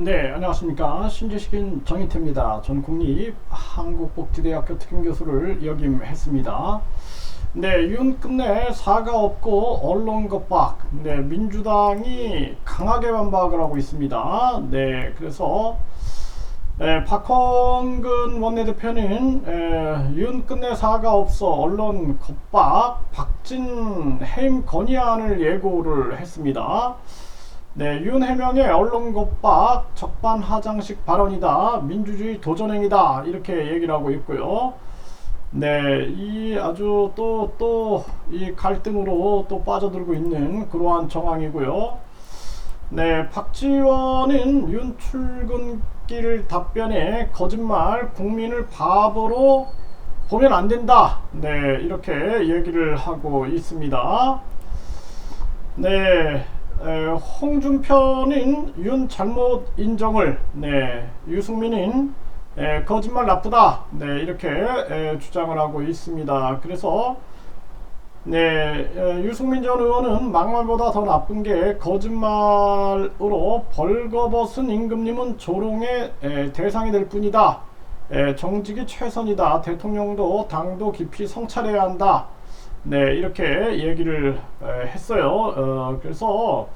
네, 안녕하십니까. 신재식인 정희태입니다. 전 국립 한국복지대학교 특임교수를 역임했습니다. 네, 윤 끝내 사과 없고 언론 겁박. 네, 민주당이 강하게 반박을 하고 있습니다. 네, 그래서 에, 박홍근 원내대표는 에, 윤 끝내 사과 없어 언론 겁박 박진 해임 건의안을 예고를 했습니다. 네, 윤 해명의 언론 겁박 적반하장식 발언이다. 민주주의 도전행위다. 이렇게 얘기를 하고 있고요. 네, 이 아주 또 또 이 갈등으로 또 빠져들고 있는 그러한 정황이고요. 네, 박지원은 윤 출근길 답변에 거짓말 국민을 바보로 보면 안 된다. 네, 이렇게 얘기를 하고 있습니다. 네, 에, 홍준표는 윤 잘못 인정을, 네, 유승민은 에, 거짓말 나쁘다. 네, 이렇게 에, 주장을 하고 있습니다. 그래서 네, 에, 유승민 전 의원은 막말보다 더 나쁜 게 거짓말으로 벌거벗은 임금님은 조롱의 에, 대상이 될 뿐이다. 에, 정직이 최선이다. 대통령도 당도 깊이 성찰해야 한다. 네, 이렇게 얘기를 에, 했어요. 어, 그래서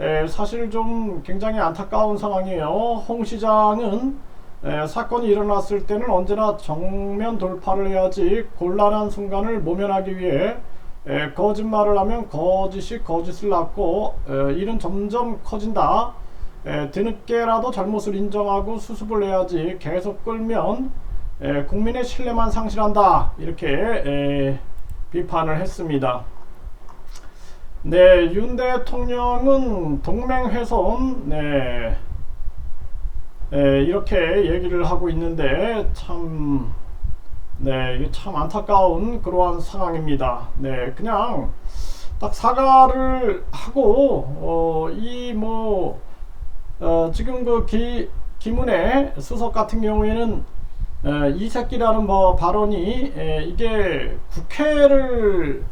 에, 사실 좀 굉장히 안타까운 상황이에요. 홍 시장은 에, 사건이 일어났을 때는 언제나 정면 돌파를 해야지 곤란한 순간을 모면하기 위해 에, 거짓말을 하면 거짓이 거짓을 낳고 에, 일은 점점 커진다. 에, 뒤늦게라도 잘못을 인정하고 수습을 해야지 계속 끌면 에, 국민의 신뢰만 상실한다. 이렇게 에, 비판을 했습니다. 네, 윤 대통령은 동맹훼손, 네, 네, 이렇게 얘기를 하고 있는데 참, 네, 참 안타까운 그러한 상황입니다. 네, 그냥 딱 사과를 하고 어, 이뭐 어, 지금 그 기, 김은혜 수석 같은 경우에는 에, 이 새끼라는 뭐 발언이 에, 이게 국회를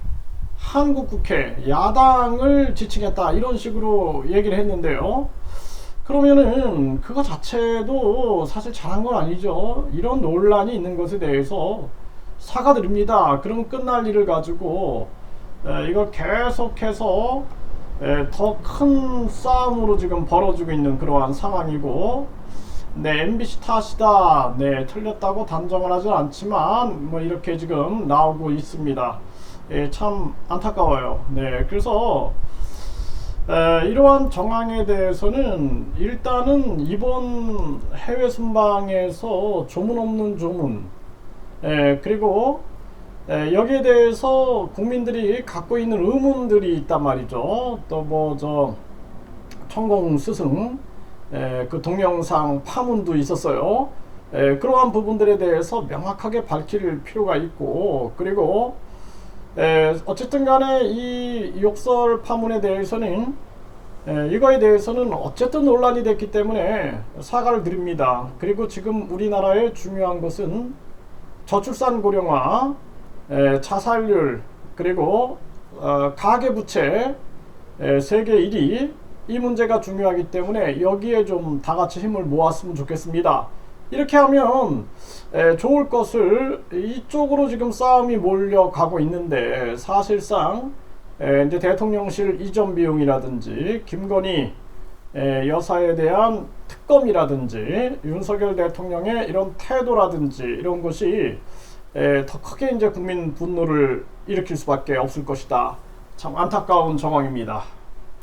한국 국회 야당을 지칭했다 이런 식으로 얘기를 했는데요. 그러면은 그거 자체도 사실 잘한 건 아니죠. 이런 논란이 있는 것에 대해서 사과드립니다. 그럼 끝날 일을 가지고 에, 이걸 계속해서 더 큰 싸움으로 지금 벌어지고 있는 그러한 상황이고 네, MBC 탓이다. 네, 틀렸다고 단정을 하진 않지만 뭐 이렇게 지금 나오고 있습니다. 예, 참 안타까워요. 네, 그래서 에, 이러한 정황에 대해서는 일단은 이번 해외 순방에서 조문 없는 조문, 에, 그리고 에, 여기에 대해서 국민들이 갖고 있는 의문들이 있단 말이죠. 또 뭐 저 천공 스승, 에, 그 동영상 파문도 있었어요. 에, 그러한 부분들에 대해서 명확하게 밝힐 필요가 있고 그리고 에, 어쨌든 간에 이 욕설 파문에 대해서는 에, 이거에 대해서는 어쨌든 논란이 됐기 때문에 사과를 드립니다. 그리고 지금 우리나라의 중요한 것은 저출산 고령화, 에, 자살률 그리고 어, 가계부채 에, 세계 1위 이 문제가 중요하기 때문에 여기에 좀 다 같이 힘을 모았으면 좋겠습니다. 이렇게 하면 에, 좋을 것을 이쪽으로 지금 싸움이 몰려가고 있는데 사실상 에, 이제 대통령실 이전 비용이라든지 김건희 에, 여사에 대한 특검이라든지 윤석열 대통령의 이런 태도라든지 이런 것이 에, 더 크게 이제 국민 분노를 일으킬 수밖에 없을 것이다. 참 안타까운 정황입니다.